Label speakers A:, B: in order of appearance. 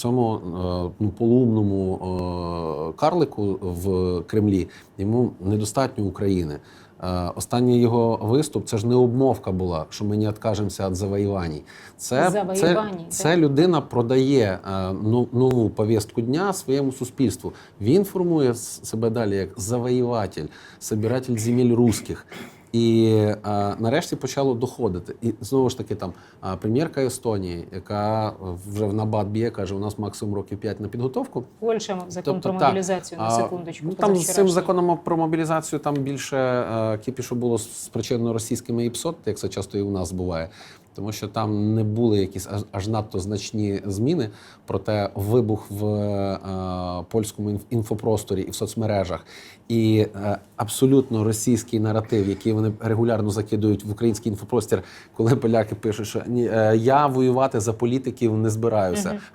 A: цьому е, ну, полумному е, карлику в Кремлі йому недостатньо України. Е, Останній його виступ це ж не обмовка була, що ми не відкажемося від завоювань. Це, це, це людина продає ну- нову повістку дня своєму суспільству. Він формує себе далі як завоюватель, собиратель земель русських. І е, нарешті почало доходити. І знову ж таки, там е, прем'єрка Естонії, яка вже в набат б'є, каже, у нас максимум років 5 на підготовку.
B: Польща закон
A: Тобто,
B: про
A: так,
B: мобілізацію на секундочку.
A: Ну, там з цим законом про мобілізацію там більше е, кіпішу було спричинено російськими ІПСОТ, як це часто і у нас буває. Тому що там не були якісь аж, надто значні зміни. Проте вибух в е, польському інф- інфопросторі і в соцмережах, і е, абсолютно російський наратив, який вони регулярно закидують в український інфопростір, коли поляки пишуть, що е, я воювати за політиків не збираюся.